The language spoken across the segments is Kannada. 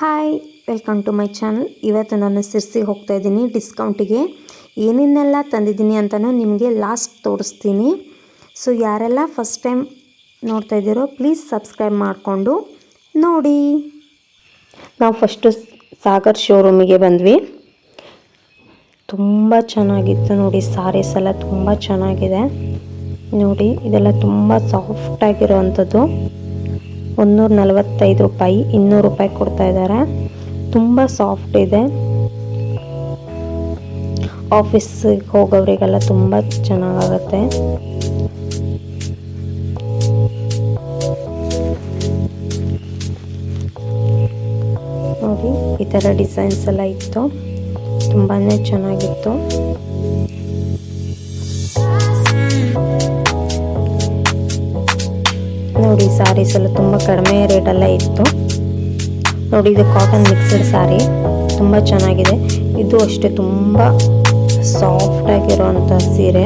Hi welcome to my channel ಇವತ್ತು ನಾನು ಸಿರ್ಸಿಗೆ ಹೋಗ್ತಾ ಇದ್ದೀನಿ. ಡಿಸ್ಕೌಂಟಿಗೆ ಏನೇನೆಲ್ಲ ತಂದಿದ್ದೀನಿ ಅಂತಲೂ ನಿಮಗೆ ಲಾಸ್ಟ್ ತೋರಿಸ್ತೀನಿ. ಸೊ ಯಾರೆಲ್ಲ ಫಸ್ಟ್ ಟೈಮ್ ನೋಡ್ತಾ ಇದ್ದೀರೋ ಪ್ಲೀಸ್ ಸಬ್ಸ್ಕ್ರೈಬ್ ಮಾಡಿಕೊಂಡು ನೋಡಿ. ನಾವು ಫಸ್ಟು ಸಾಗರ್ ಶೋರೂಮಿಗೆ ಬಂದ್ವಿ. ತುಂಬ ಚೆನ್ನಾಗಿತ್ತು ನೋಡಿ ಸಾರೀಸ್ ಎಲ್ಲ ತುಂಬ ಚೆನ್ನಾಗಿದೆ. ನೋಡಿ, ಇದೆಲ್ಲ ತುಂಬ ಸಾಫ್ಟ್ ಆಗಿರೋವಂಥದ್ದು. ಒಂದೂರ ನಲವತ್ತೈದು ರೂಪಾಯಿ, ಇನ್ನೂರು ರೂಪಾಯಿ ಕೊಡ್ತಾ ಇದ್ದಾರೆ. ತುಂಬ ಸಾಫ್ಟ್ ಇದೆ. ಆಫೀಸಿಗೆ ಹೋಗೋರಿಗೆಲ್ಲ ತುಂಬ ಚೆನ್ನಾಗಾಗತ್ತೆ. ನೋಡಿ, ಈ ಥರ ಡಿಸೈನ್ಸ್ ಎಲ್ಲ ಇತ್ತು. ತುಂಬಾ ಚೆನ್ನಾಗಿತ್ತು. ಸ್ಯಾರೀಸ್ ಎಲ್ಲ ತುಂಬ ಕಡಿಮೆ ರೇಟಲ್ಲ ಇತ್ತು. ನೋಡಿ, ಇದು ಕಾಟನ್ ಮಿಕ್ಸ್ಡ್ ಸ್ಯಾರಿ ತುಂಬ ಚೆನ್ನಾಗಿದೆ. ಇದು ಅಷ್ಟೇ ತುಂಬ ಸಾಫ್ಟ್ ಆಗಿರುವಂಥ ಸೀರೆ.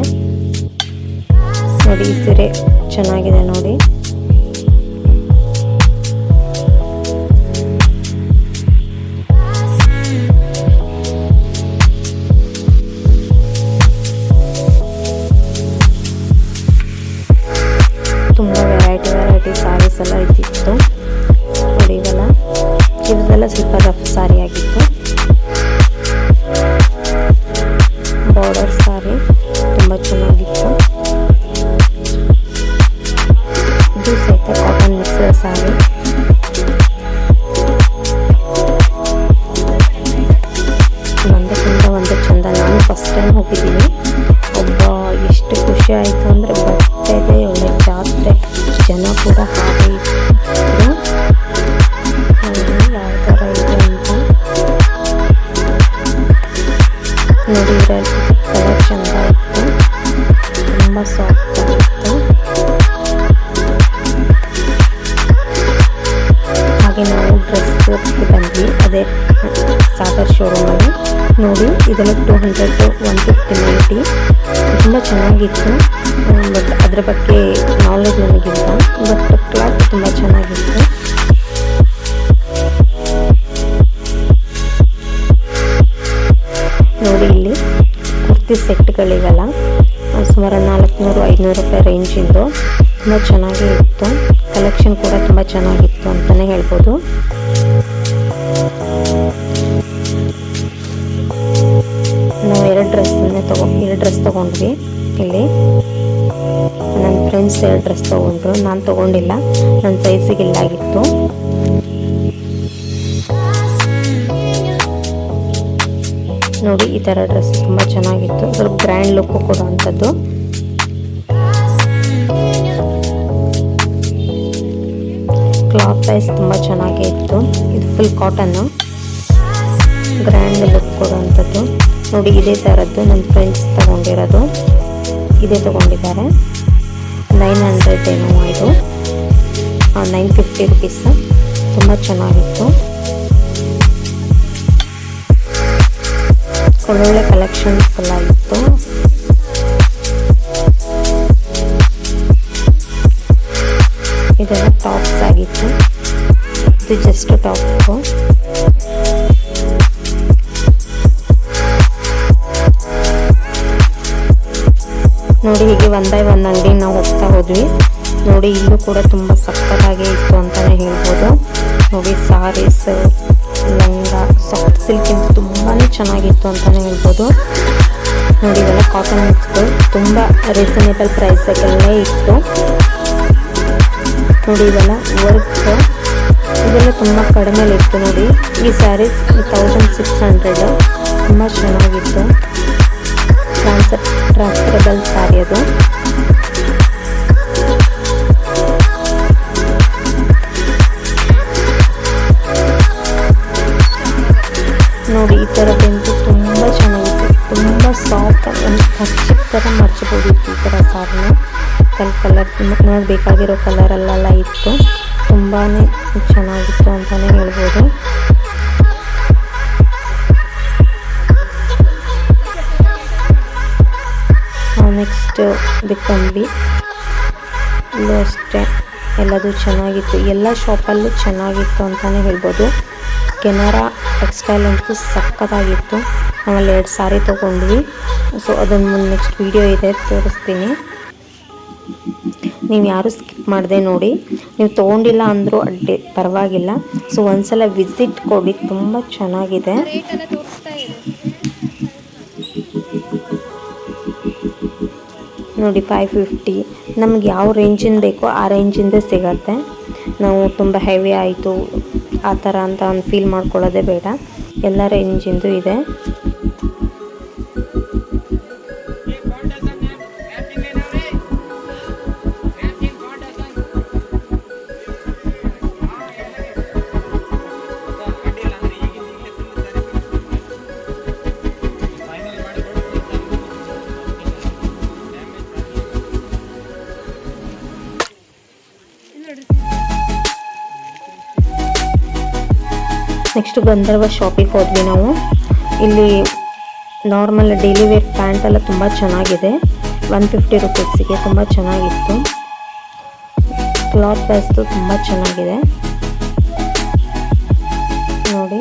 ನೋಡಿ, ಈ ಸೀರೆ ಚೆನ್ನಾಗಿದೆ ನೋಡಿ. ಫಸ್ಟ್ ಟೈಮ್ ಹೋಗಿದ್ದೀನಿ ಕುರ್ತಿ ಸೆಟ್ಗಳಿವೆಲ್ಲ ಸುಮಾರು ನಾಲ್ಕುನೂರು, ಐದುನೂರು ರೂಪಾಯಿ ರೇಂಜಿಂದು ತುಂಬ ಚೆನ್ನಾಗೇ ಇತ್ತು. ಕಲೆಕ್ಷನ್ ಕೂಡ ತುಂಬ ಚೆನ್ನಾಗಿತ್ತು ಅಂತಲೇ ಹೇಳ್ಬೋದು. ನಾವು ಎರಡು ಡ್ರೆಸ್ಸನ್ನೇ ತಗೊ, ಎರಡು ಡ್ರೆಸ್ ತೊಗೊಂಡ್ವಿ ಇಲ್ಲಿ. ನನ್ನ ಫ್ರೆಂಡ್ಸ್ ಎರಡು ಡ್ರೆಸ್ ತೊಗೊಂಡ್ರು. ನಾನು ತೊಗೊಂಡಿಲ್ಲ. ನನ್ನ ಸೈಜಿಗೆ ಇಲ್ಲಾಗಿತ್ತು. ನೋಡಿ ಈ ಥರ ಡ್ರೆಸ್ ತುಂಬ ಚೆನ್ನಾಗಿತ್ತು. ಸ್ವಲ್ಪ ಗ್ರ್ಯಾಂಡ್ ಲುಕ್ಕು ಕೊಡುವಂಥದ್ದು. ಕ್ಲಾತ್ ವೈಸ್ ತುಂಬ ಚೆನ್ನಾಗೇ ಇತ್ತು. ಇದು ಫುಲ್ ಕಾಟನ್ನು ಗ್ರ್ಯಾಂಡ್ ಲುಕ್ ಕೊಡುವಂಥದ್ದು. ನೋಡಿ ಇದೇ ಥರದ್ದು ನನ್ನ ಫ್ರೆಂಡ್ಸ್ ತಗೊಂಡಿರೋದು. ಇದೇ ತಗೊಂಡಿದ್ದಾರೆ. ನೈನ್ ಹಂಡ್ರೆಡ್ ಏನೋ ಇದು. ನೈನ್ ಫಿಫ್ಟಿ ರುಪೀಸ್ ತುಂಬ ಚೆನ್ನಾಗಿತ್ತು. ಒಳ್ಳೊಳ್ಳೆ ಕಲೆಕ್ಷನ್ಸ್ ಎಲ್ಲ ಇತ್ತು. ಇದೆಲ್ಲ ಟಾಪ್ಸ್ ಆಗಿತ್ತು. ಇದು ಜಸ್ಟ್ ಟಾಪು ನೋಡಿ ಹೀಗೆ ಒನ್ ಬೈ ಒನ್ ಅಂಗಡಿ ನಾವು ಹೋಗ್ತಾ ಹೋದ್ವಿ. ನೋಡಿ ಇಲ್ಲೂ ಕೂಡ ತುಂಬ ಸಕ್ಕತ್ತಾಗೇ ಇತ್ತು ಅಂತಲೇ ಹೇಳ್ಬೋದು. ನೋಡಿ ಸಾರೀಸ್ ಲಂಗ ಸಾಫ್ಟ್ ಸಿಲ್ಕಿಂದ ತುಂಬಾ ಚೆನ್ನಾಗಿತ್ತು ಅಂತಲೇ ಹೇಳ್ಬೋದು. ನೋಡಿ ಇವೆಲ್ಲ ಕಾಟನ್ ಇತ್ತು ತುಂಬ ರೀಸನೇಬಲ್ ಪ್ರೈಸಲ್ಲೇ ಇತ್ತು. ನೋಡಿ ಇವೆಲ್ಲ ವರ್ಕ್ ಇದೆಲ್ಲ ತುಂಬ ಕಡಿಮೆಲಿ ಇತ್ತು ನೋಡಿ. ಈ ಸ್ಯಾರಿ ತೌಸಂಡ್ ಸಿಕ್ಸ್ ಹಂಡ್ರೆಡ್ ತುಂಬ ಚೆನ್ನಾಗಿತ್ತು. ಟ್ರಾನ್ಸ್ ಟ್ರಾನ್ಸ್ಫರಬಲ್ ಸ್ಯಾರಿ ಅದು. ಈ ಥರದಂತೂ ತುಂಬ ಚೆನ್ನಾಗಿತ್ತು. ತುಂಬ ಸಾಫ್ಟ್ ಒಂದು ಪಕ್ಷಿ ಥರ ಮರ್ಚಬೋದಿತ್ತು ಈ ಥರ ಸಾರನ್ನ ಕಲ್ ಕಲರ್ ನೋಡಬೇಕಾಗಿರೋ ಕಲರಲ್ಲೆಲ್ಲ ಇತ್ತು ತುಂಬಾ ಚೆನ್ನಾಗಿತ್ತು ಅಂತಲೇ ಹೇಳ್ಬೋದು. ನೆಕ್ಸ್ಟ್ ಬಿಕ್ಕಂಬಿ ಇಲ್ಲೂ ಅಷ್ಟೇ. ಎಲ್ಲದು ಚೆನ್ನಾಗಿತ್ತು. ಎಲ್ಲ ಶಾಪಲ್ಲೂ ಚೆನ್ನಾಗಿತ್ತು ಅಂತಲೇ ಹೇಳ್ಬೋದು. ಕೆನರಾ ಟೆಕ್ಸ್ಟೈಲ್ ಅಂತೂ ಸಖತ್ತಾಗಿತ್ತು. ಆಮೇಲೆ ಎರಡು ಸಾರಿ ತೊಗೊಂಡ್ವಿ. ಸೊ ಅದನ್ನು ನೆಕ್ಸ್ಟ್ ವಿಡಿಯೋ ಇದೆ, ತೋರಿಸ್ತೀನಿ. ನೀವು ಯಾರು ಸ್ಕಿಪ್ ಮಾಡಿದೆ ನೋಡಿ. ನೀವು ತೊಗೊಂಡಿಲ್ಲ ಅಂದರೂ ಅಡ್ಡಿ, ಪರವಾಗಿಲ್ಲ. ಸೊ ಒಂದ್ಸಲ ವಿಸಿಟ್ ಕೊಡಿ, ತುಂಬ ಚೆನ್ನಾಗಿದೆ. ನೋಡಿ ಫೈವ್ ಫಿಫ್ಟಿ ನಮ್ಗೆ ಯಾವ ರೇಂಜಿಂದ ಬೇಕೋ ಆ ರೇಂಜಿಂದ ಸಿಗತ್ತೆ. ನಾವು ತುಂಬ ಹೆವಿ ಆಯಿತು. ಆ ಥರ ಅಂತ ಒಂದು ಫೀಲ್ ಮಾಡ್ಕೊಳ್ಳೋದೇ ಬೇಡ. ಎಲ್ಲ ರೇಂಜಿಂದು ಇದೆ. ನೆಕ್ಸ್ಟ್ ಗಂಧರ್ವ ಶಾಪಿಗೆ ಹೋದ್ವಿ ನಾವು ಇಲ್ಲಿ ನಾರ್ಮಲ್ ಡೈಲಿ ವೇರ್ ಪ್ಯಾಂಟ್ ಎಲ್ಲ ತುಂಬ ಚೆನ್ನಾಗಿದೆ. ಒನ್ ಫಿಫ್ಟಿ ರುಪೀಸಿಗೆ ತುಂಬ ಚೆನ್ನಾಗಿತ್ತು. ಕ್ಲಾತ್ ವೈಸ್ದು ತುಂಬ ಚೆನ್ನಾಗಿದೆ. ನೋಡಿ.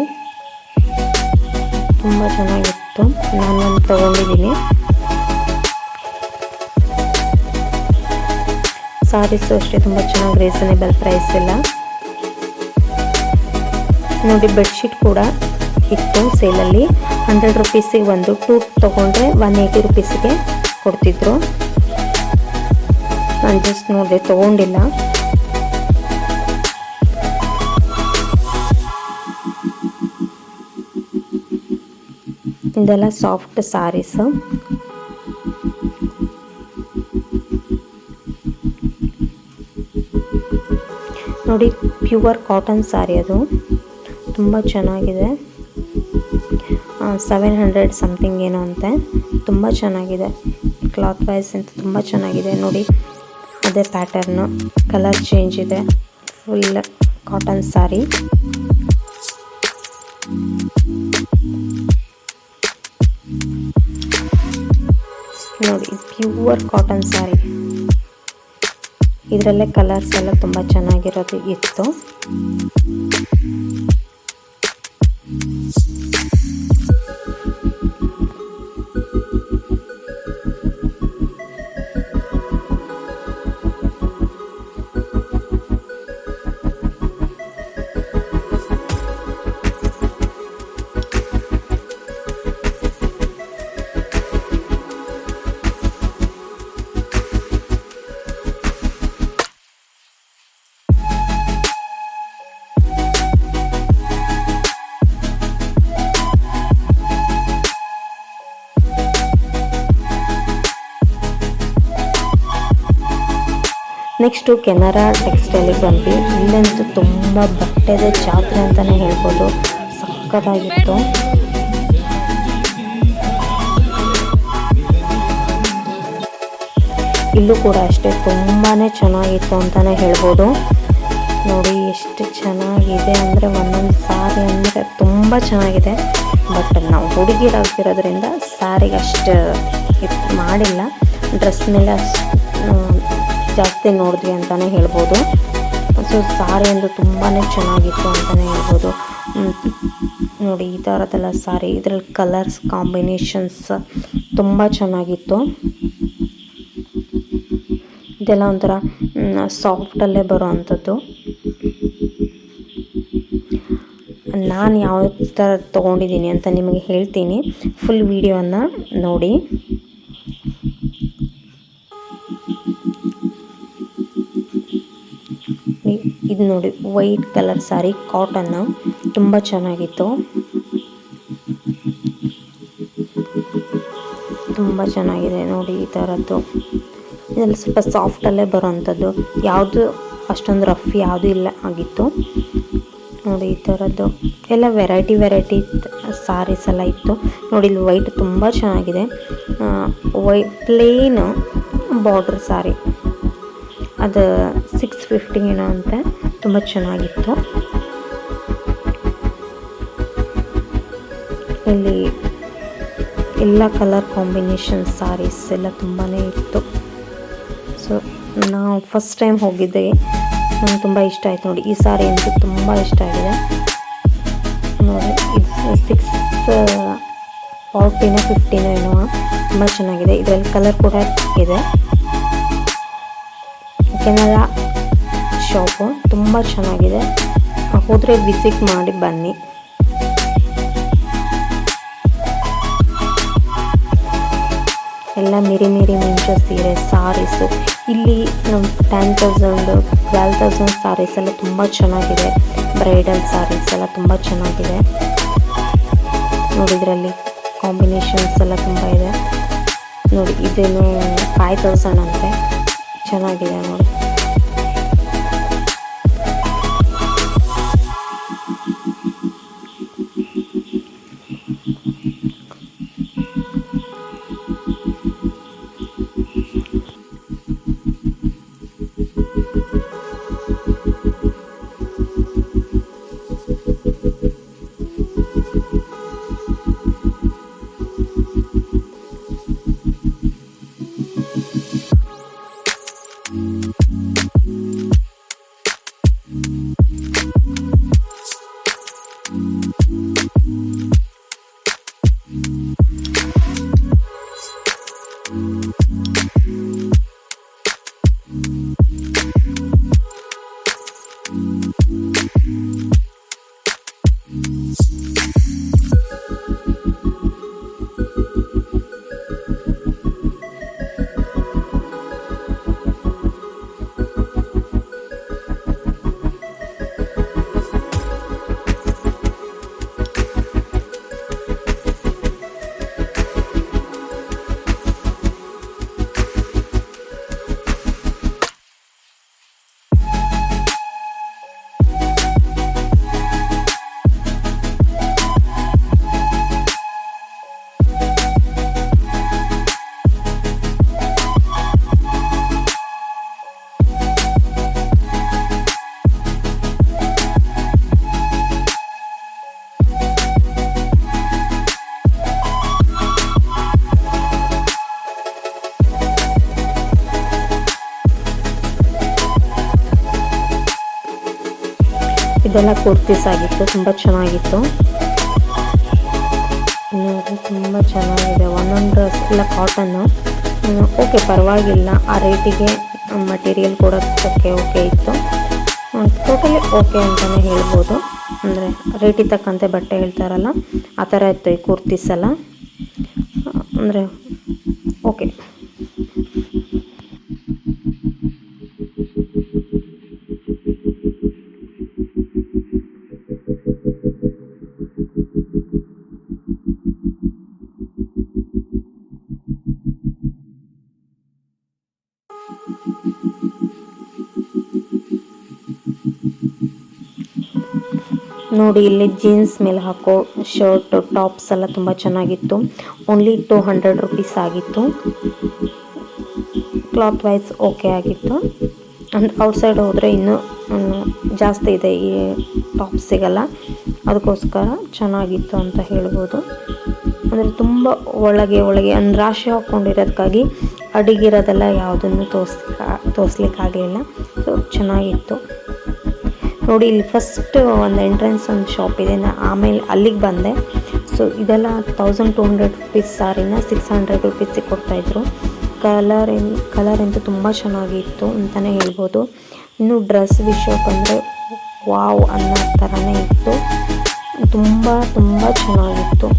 ತುಂಬ ಚೆನ್ನಾಗಿತ್ತು. ನಾನು ತಗೊಂಡಿದ್ದೀನಿ. ಸಾರೀಸು ಅಷ್ಟೇ ತುಂಬ ಚೆನ್ನಾಗಿ ರೀಸನೇಬಲ್ ಪ್ರೈಸ್ ಎಲ್ಲ. ನೋಡಿ ಬೆಡ್ಶೀಟ್ ಕೂಡ ಇತ್ತು ಸೇಲಲ್ಲಿ ಹಂಡ್ರೆಡ್ ರುಪೀಸಿಗೆ ಒಂದು ಟೂ ತೊಗೊಂಡ್ರೆ ಒನ್ ಏಯ್ಟಿ ರುಪೀಸಿಗೆ ಕೊಡ್ತಿದ್ರು. ನಾನು ಜಸ್ಟ್ ನೋಡಿದೆ, ತೊಗೊಂಡಿಲ್ಲ. ಇದೆಲ್ಲ ಸಾಫ್ಟ್ ಸಾರೀಸ್ ನೋಡಿ ಪ್ಯೂರ್ ಕಾಟನ್ ಸಾರಿ ಅದು. ತುಂಬ ಚೆನ್ನಾಗಿದೆ. ಸೆವೆನ್ ಹಂಡ್ರೆಡ್ ಸಮಥಿಂಗ್ ಏನೋ ಅಂತೆ. ತುಂಬ ಚೆನ್ನಾಗಿದೆ. ಕ್ಲಾತ್ ವೈಸ್ ಅಂತ ತುಂಬ ಚೆನ್ನಾಗಿದೆ. ನೋಡಿ, ಅದೇ ಪ್ಯಾಟರ್ನು ಕಲರ್ ಚೇಂಜ್ ಇದೆ. ಫುಲ್ ಕಾಟನ್ ಸಾರಿ ನೋಡಿ ಪ್ಯೂರ್ ಕಾಟನ್ ಸಾರಿ ಇದರಲ್ಲೇ ಕಲರ್ಸ್ ಎಲ್ಲ ತುಂಬ ಚೆನ್ನಾಗಿರೋದು ಇತ್ತು. ನೆಕ್ಸ್ಟು ಕೆನರಾ ಟೆಕ್ಸ್ಟೈಲಿಗೆ ಬಂದ್ವಿ. ಇಲ್ಲಂತೂ ತುಂಬ ಬಟ್ಟೆದ ಜಾತ್ರೆ ಅಂತಲೇ ಹೇಳ್ಬೋದು. ಸಕ್ಕತ್ತಾಗಿತ್ತು ಇಲ್ಲೂ ಕೂಡ ಅಷ್ಟೇ ತುಂಬಾ ಚೆನ್ನಾಗಿತ್ತು ಅಂತಲೇ ಹೇಳ್ಬೋದು. ನೋಡಿ ಎಷ್ಟು ಚೆನ್ನಾಗಿದೆ ಅಂದರೆ ಒಂದೊಂದು ಸಾರಿ ಅಂದರೆ ತುಂಬ ಚೆನ್ನಾಗಿದೆ. ಬಟ್ ನಾವು ಹುಡುಗಿರಾಗ್ತಿರೋದ್ರಿಂದ ಸಾರಿಗೆ ಅಷ್ಟು ಇದು ಮಾಡಿಲ್ಲ. ಡ್ರೆಸ್ ಮೇಲೆ ಅಷ್ಟು ಜಾಸ್ತಿ ನೋಡಿದ್ವಿ ಅಂತಲೇ ಹೇಳ್ಬೋದು. ಸೊ ಸಾರಿ ಒಂದು ತುಂಬಾ ಚೆನ್ನಾಗಿತ್ತು ಅಂತಲೇ ಹೇಳ್ಬೋದು. ನೋಡಿ, ಈ ಥರದ್ದೆಲ್ಲ ಸಾರಿ ಇದರಲ್ಲಿ ಕಲರ್ಸ್ ಕಾಂಬಿನೇಷನ್ಸ್ ತುಂಬ ಚೆನ್ನಾಗಿತ್ತು. ಇದೆಲ್ಲ ಒಂಥರ ಸಾಫ್ಟಲ್ಲೇ ಬರೋ ಅಂಥದ್ದು. ನಾನು ಯಾವ ಥರ ತೊಗೊಂಡಿದ್ದೀನಿ ಅಂತ ನಿಮಗೆ ಹೇಳ್ತೀನಿ. ಫುಲ್ ವಿಡಿಯೋನ ನೋಡಿ. ಇದು ನೋಡಿ ವೈಟ್ ಕಲರ್ ಸಾರಿ ಕಾಟನ್ನು ತುಂಬ ಚೆನ್ನಾಗಿತ್ತು. ತುಂಬ ಚೆನ್ನಾಗಿದೆ ನೋಡಿ ಈ ಥರದ್ದು ಇದೆಲ್ಲ ಸ್ವಲ್ಪ ಸಾಫ್ಟಲ್ಲೇ ಬರೋವಂಥದ್ದು ಯಾವುದು ಅಷ್ಟೊಂದು ರಫ್ ಯಾವುದೂ ಇಲ್ಲ ಆಗಿತ್ತು. ನೋಡಿ ಈ ಥರದ್ದು ಎಲ್ಲ ವೆರೈಟಿ ವೆರೈಟಿ ಸಾರೀಸ್ ಎಲ್ಲ ಇತ್ತು. ನೋಡಿ ಇಲ್ಲಿ ವೈಟ್ ತುಂಬ ಚೆನ್ನಾಗಿದೆ. ವೈ ಪ್ಲೇನ್ ಬಾರ್ಡ್ರ್ ಸಾರಿ ಅದು ಸಿಕ್ಸ್ ಫಿಫ್ಟಿ ಏನೋ ಅಂತ. ತುಂಬ ಚೆನ್ನಾಗಿತ್ತು. ಇಲ್ಲಿ ಎಲ್ಲ ಕಲರ್ ಕಾಂಬಿನೇಷನ್ ಸಾರೀಸ್ ಎಲ್ಲ ತುಂಬಾ ಇತ್ತು. ಸೊ ನಾವು ಫಸ್ಟ್ ಟೈಮ್ ಹೋಗಿದ್ದೆ. ನಂಗೆ ತುಂಬ ಇಷ್ಟ ಆಯ್ತು ನೋಡಿ. ಈ ಸಾರಿ ಅಂತ ತುಂಬ ಇಷ್ಟ ಆಗಿದೆ. ನೋಡಿ, ಇದು ಸಿಕ್ಸ್ ಫಾರ್ಟಿನೋ ಫಿಫ್ಟಿನೋ ಏನೋ ತುಂಬ ಚೆನ್ನಾಗಿದೆ. ಇದರಲ್ಲಿ ಕಲರ್ ಕೂಡ ಇದೆ. ಕೆನರಾ ಶಾಪು, ತುಂಬ ಚೆನ್ನಾಗಿದೆ. ಹೋದರೆ ವಿಸಿಟ್ ಮಾಡಿ ಬನ್ನಿ. ಎಲ್ಲ ಮಿರಿ ಮಿರಿ ಮಿಂಚ ಸೀರೆ ಸಾರೀಸು ಇಲ್ಲಿ ten thousand twelve thousand saris ಎಲ್ಲ ತುಂಬ ಚೆನ್ನಾಗಿದೆ. ಬ್ರೈಡಲ್ ಸಾರೀಸ್ ಎಲ್ಲ ತುಂಬ ಚೆನ್ನಾಗಿದೆ. ನೋಡಿದ್ರಲ್ಲಿ ಕಾಂಬಿನೇಷನ್ಸ್ ಎಲ್ಲ ತುಂಬ ಇದೆ. ನೋಡಿ, ಇದೇನು ಫೈವ್ ತೌಸಂಡ್ ಅಂತೆ. ಚೆನ್ನಾಗಿದೆ ನೋಡಿ. ಇದೆಲ್ಲ ಕುರ್ತೀಸ್ ಆಗಿತ್ತು, ತುಂಬ ಚೆನ್ನಾಗಿತ್ತು. ನೋಡಿ ತುಂಬ ಚೆನ್ನಾಗಿದೆ, ಒಂದೊಂದು ಡ್ರೆಸ್ ಎಲ್ಲ ಕಾಟನ್ನು ಓಕೆ ಪರವಾಗಿಲ್ಲ, ಆ ರೇಟಿಗೆ ಮಟೀರಿಯಲ್ ಕೂಡ ಓಕೆ ಓಕೆ ಇತ್ತು. ಟೋಟಲಿ ಓಕೆ ಅಂತಲೇ ಹೇಳ್ಬೋದು. ಅಂದರೆ ರೇಟಿಗೆ ತಕ್ಕಂತೆ ಬಟ್ಟೆ ಹೇಳ್ತಾರಲ್ಲ, ಆ ಥರ ಇತ್ತು ಈ ಕುರ್ತೀಸ್ ಎಲ್ಲ. ಅಂದರೆ ಓಕೆ ನೋಡಿ, ಇಲ್ಲಿ ಜೀನ್ಸ್ ಮೇಲೆ ಹಾಕೋ ಶರ್ಟ್ ಟಾಪ್ಸ್ ಎಲ್ಲ ತುಂಬ ಚೆನ್ನಾಗಿತ್ತು. ಓನ್ಲಿ ಟೂ ಹಂಡ್ರೆಡ್ ರುಪೀಸ್ ಆಗಿತ್ತು. ಕ್ಲಾತ್ ವೈಸ್ ಓಕೆ ಆಗಿತ್ತು. ಅಂಡ್ ಔಟ್ಸೈಡ್ ಹೋದರೆ ಇನ್ನೂ ಜಾಸ್ತಿ ಇದೆ ಈ ಟಾಪ್ ಸಿಗಲ್ಲ ಅದಕ್ಕೋಸ್ಕರ ಚೆನ್ನಾಗಿತ್ತು ಅಂತ ಹೇಳ್ಬೋದು. ಅಂದರೆ ತುಂಬ ಒಳಗೆ ಒಳಗೆ, ಅಂದ್ರೆ ರಾಶಿ ಹಾಕ್ಕೊಂಡಿರೋದಕ್ಕಾಗಿ ಅಡಿಗಿರೋದೆಲ್ಲ ಯಾವುದನ್ನು ತೋರಿಸ್ಲಿಕ್ಕೆ, ತೋರಿಸ್ಲಿಕ್ಕಾಗಲಿಲ್ಲ. ಸೊ ಚೆನ್ನಾಗಿತ್ತು. ನೋಡಿ, ಇಲ್ಲಿ ಫಸ್ಟ್ ಒಂದು ಎಂಟ್ರೆನ್ಸ್ ಒಂದು ಶಾಪ್ ಇದೆ. ನಾ ಆಮೇಲೆ ಅಲ್ಲಿಗೆ ಬಂದೆ. ಸೊ ಇದೆಲ್ಲ ತೌಸಂಡ್ ಟು ಹಂಡ್ರೆಡ್ ರುಪೀಸ್ ಸಾರಿನ ಸಿಕ್ಸ್ ಹಂಡ್ರೆಡ್ ರುಪೀಸಿಗೆ ಕೊಡ್ತಾಯಿದ್ರು ಕಲರ್ ಕಲರ್ ಅಂತೂ ತುಂಬ ಚೆನ್ನಾಗಿತ್ತು ಅಂತಲೇ ಹೇಳ್ಬೋದು. ಇನ್ನು ಡ್ರೆಸ್ ವಿಷಯ ಬಂದರೆ ವಾವ್ ಅನ್ನೋ ಥರನೇ ಇತ್ತು. ತುಂಬ ತುಂಬ ಚೆನ್ನಾಗಿತ್ತು.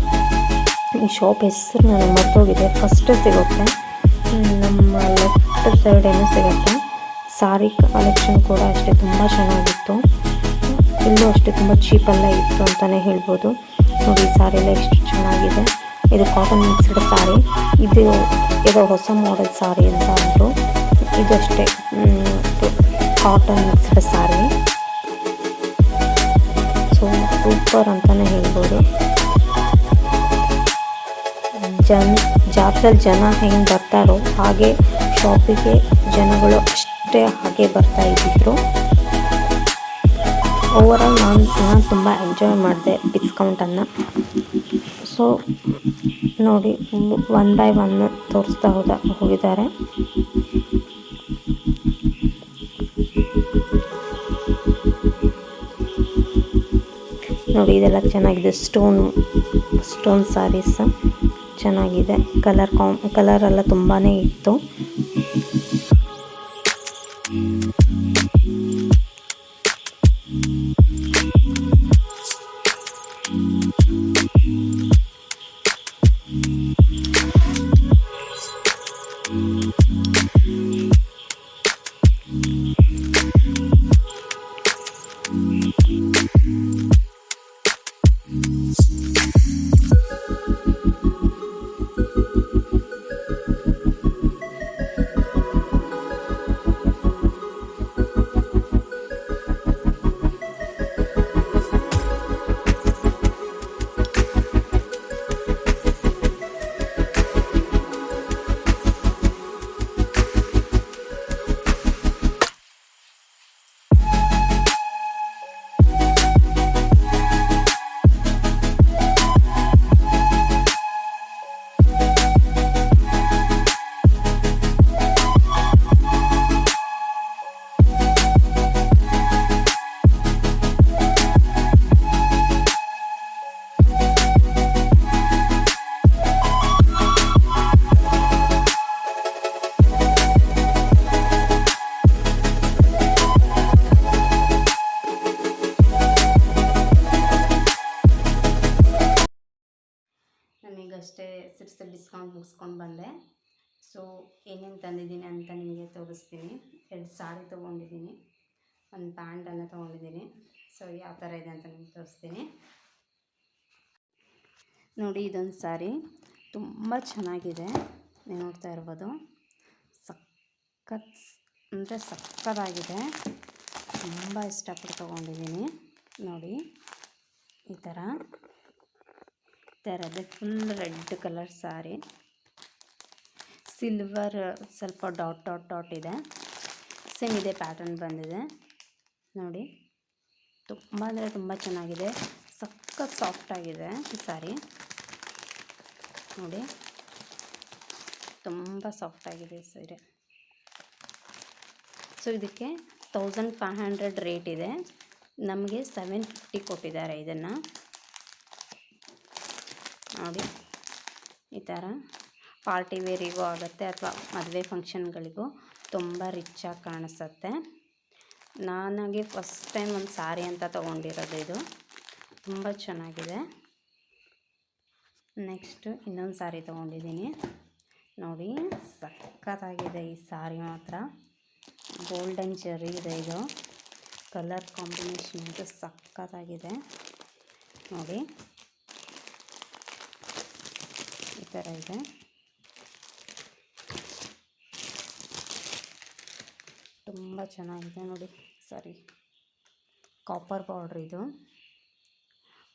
ಈ ಶಾಪ್ ಹೆಸರು ನನಗೆ ಮರ್ತೋಗಿದೆ. ಫಸ್ಟ್ ಸಿಗುತ್ತೆ. ನಮ್ಮ ಲೆಫ್ಟ್ ಸೈಡೇನೂ ಏನೋ ಸಿಗುತ್ತೆ. ಸಾರಿ ಕಲೆಕ್ಷನ್ ಕೂಡ ಅಷ್ಟೇ ತುಂಬ ಚೆನ್ನಾಗಿತ್ತು. ಇಲ್ಲೂ ಅಷ್ಟೇ ತುಂಬ ಚೀಪಲ್ಲೇ ಇತ್ತು ಅಂತಲೇ ಹೇಳ್ಬೋದು. ನೋಡಿ ಸಾರಿ ಎಲ್ಲ ಎಷ್ಟು ಚೆನ್ನಾಗಿದೆ. ಇದು ಕಾಟನ್ ಮಿಕ್ಸ್ಡ್ ಸಾರಿ ಇದು ಇದು ಹೊಸ ಮಾಡೆಲ್ ಸಾರಿ ಅಂತ ಅಂದರು. ಇದಷ್ಟೇ cotton mixed sari so super ಅಂತಲೇ ಹೇಳ್ಬೋದು. ಜನ ಜಾತ್ರೆಯಲ್ಲಿ ಜನ ಹೆಂಗೆ ಬರ್ತಾರೋ ಹಾಗೆ ಶಾಪಿಗೆ ಜನಗಳು ಅಷ್ಟೇ ಹಾಗೆ ಬರ್ತಾ ಇದ್ದಿದ್ರು. ಓವರಾಲ್ ನಾನು ನಾನು ತುಂಬ ಎಂಜಾಯ್ ಮಾಡಿದೆ ಡಿಸ್ಕೌಂಟನ್ನು ಸೊ ನೋಡಿ ಒನ್ ಬೈ ಒನ್ ತೋರಿಸ್ತಾ ಹೋದ, ಹೋಗಿದ್ದಾರೆ. ನೋಡಿ, ಇದೆಲ್ಲ ಚೆನ್ನಾಗಿದೆ ಸ್ಟೋನ್ ಸ್ಟೋನ್ ಸ್ಯಾರೀಸ್ ಚೆನ್ನಾಗಿದೆ. ಕಲರ್ ಕಾಮ್ ಕಲರ್ ಎಲ್ಲ ತುಂಬಾ ಇತ್ತು. ನನಗಷ್ಟೇ ಸಿಕ್ಸ್ ಡಿಸ್ಕೌಂಟ್ ಮುಗಿಸ್ಕೊಂಡು ಬಂದೆ. ಸೊ ಏನೇನು ತಂದಿದ್ದೀನಿ ಅಂತ ನಿಮಗೆ ತೋರಿಸ್ತೀನಿ. ಎರಡು ಸಾರಿ ತೊಗೊಂಡಿದ್ದೀನಿ. ಒಂದು ಪ್ಯಾಂಟನ್ನು ತೊಗೊಂಡಿದ್ದೀನಿ. ಸೊ ಯಾವ ಥರ ಇದೆ ಅಂತ ನಿಮ್ಗೆ ತೋರಿಸ್ತೀನಿ. ನೋಡಿ, ಇದೊಂದು ಸಾರಿ ತುಂಬ ಚೆನ್ನಾಗಿದೆ. ನೀವು ನೋಡ್ತಾ ಇರ್ಬೋದು. ಸಖತ್ ಅಂದರೆ ಸಖತ್ತಾಗಿದೆ. ತುಂಬ ಇಷ್ಟಪಟ್ಟು ತೊಗೊಂಡಿದ್ದೀನಿ. ನೋಡಿ, ಈ ಥರ. ಥರದ್ದು full red colour sari silver ಸ್ವಲ್ಪ ಡಾಟ್ ಡಾಟ್ ಡಾಟ್ ಇದೆ. ಸೇಮ್ ಇದೆ ಪ್ಯಾಟರ್ನ್ ಬಂದಿದೆ. ನೋಡಿ. ತುಂಬ ಅಂದರೆ ತುಂಬ ಚೆನ್ನಾಗಿದೆ. ಸಖತ್ ಸಾಫ್ಟ್ ಆಗಿದೆ ಈ ಸಾರಿ ನೋಡಿ. ತುಂಬ ಸಾಫ್ಟ್ ಆಗಿದೆ ಈ ಸೀರೆ ಸೊ ಇದಕ್ಕೆ ತೌಸಂಡ್ ಫೈವ್ ಹಂಡ್ರೆಡ್ ರೇಟ್ ಇದೆ. ನಮಗೆ ಸೆವೆನ್ ಫಿಫ್ಟಿ ಕೊಟ್ಟಿದ್ದಾರೆ ಇದನ್ನು. ನೋಡಿ ಈ ಥರ ಪಾರ್ಟಿ ವೇರಿಗೂ ಆಗುತ್ತೆ ಅಥವಾ ಮದುವೆ ಫಂಕ್ಷನ್ಗಳಿಗೂ ತುಂಬ ರಿಚ್ಚಾಗಿ ಕಾಣಿಸುತ್ತೆ. ನನಗೆ ಫಸ್ಟ್ ಟೈಮ್ ಒಂದು ಸಾರಿ ಅಂತ ತೊಗೊಂಡಿರೋದು ಇದು. ತುಂಬ ಚೆನ್ನಾಗಿದೆ. ನೆಕ್ಸ್ಟು ಇನ್ನೊಂದು ಸಾರಿ ತೊಗೊಂಡಿದ್ದೀನಿ. ನೋಡಿ, ಸಖತ್ತಾಗಿದೆ ಈ ಸಾರಿ ಮಾತ್ರ. ಗೋಲ್ಡನ್ ಜರಿ ಇದೆ ಇದು. ಕಲರ್ ಕಾಂಬಿನೇಷನ್ ಅಂತೂ ಸಖತ್ತಾಗಿದೆ. ನೋಡಿ ಈ ಥರ ಇದೆ. ತುಂಬ ಚೆನ್ನಾಗಿದೆ ನೋಡಿ. ಸಾರಿ. ಕಾಪರ್ ಬಾರ್ಡ್ರ್ ಇದು.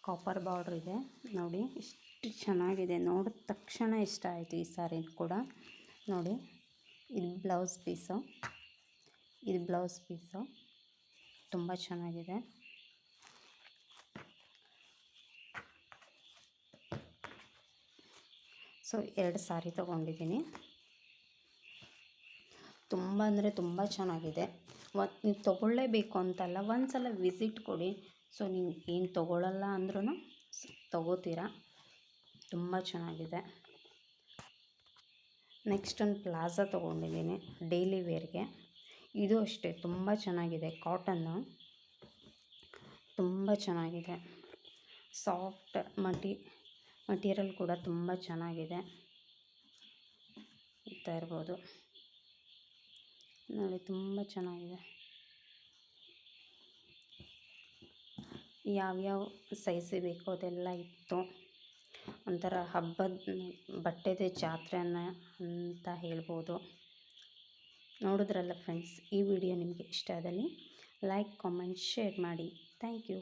ಕಾಪರ್ ಬಾರ್ಡ್ರ್ ಇದೆ. ನೋಡಿ, ಇಷ್ಟು ಚೆನ್ನಾಗಿದೆ. ನೋಡಿದ ತಕ್ಷಣ ಇಷ್ಟ ಆಯಿತು ಈ ಸಾರಿ ಕೂಡ. ನೋಡಿ, ಇದು ಬ್ಲೌಸ್ ಪೀಸು ಇದು ಬ್ಲೌಸ್ ಪೀಸು ತುಂಬ ಚೆನ್ನಾಗಿದೆ. ಸೊ ಎರಡು ಸಾರಿ ತೊಗೊಂಡಿದ್ದೀನಿ. ತುಂಬ ಅಂದರೆ ತುಂಬ ಚೆನ್ನಾಗಿದೆ. ನೀವು ತೊಗೊಳ್ಳೇಬೇಕು ಅಂತಲ್ಲ ಒಂದು ಸಲ ವಿಸಿಟ್ ಕೊಡಿ. ಸೊ, ನೀವು ಏನು ತೊಗೊಳ್ಳಲ್ಲ ಅಂದ್ರೂ ತೊಗೋತೀರ. ತುಂಬ ಚೆನ್ನಾಗಿದೆ. ನೆಕ್ಸ್ಟ್ ಒಂದು ಪ್ಲಾಜಾ ತೊಗೊಂಡಿದ್ದೀನಿ, ಡೈಲಿ ವೇರ್ಗೆ. ಇದು ಅಷ್ಟೇ, ತುಂಬ ಚೆನ್ನಾಗಿದೆ, ಕಾಟನ್ನು. ತುಂಬ ಚೆನ್ನಾಗಿದೆ. ಸಾಫ್ಟ್, ಮಟಿ ಮಟೀರಿಯಲ್ ಕೂಡ ತುಂಬ ಚೆನ್ನಾಗಿದೆ. ಇರ್ತಾ ಇರ್ಬೋದು. ನೋಡಿ, ತುಂಬ ಚೆನ್ನಾಗಿದೆ. ಯಾವ್ಯಾವ ಸೈಜ್ ಬೇಕೋ ಅದೆಲ್ಲ ಇತ್ತು. ಒಂಥರ ಹಬ್ಬದ ಬಟ್ಟೆದೆ ಜಾತ್ರೆನ ಅಂತ ಹೇಳ್ಬೋದು. ನೋಡಿದ್ರಲ್ಲ ಫ್ರೆಂಡ್ಸ್ ಈ ವಿಡಿಯೋ ನಿಮಗೆ ಇಷ್ಟ ಆದಲ್ಲಿ ಲೈಕ್ ಕಾಮೆಂಟ್ ಶೇರ್ ಮಾಡಿ. Thank you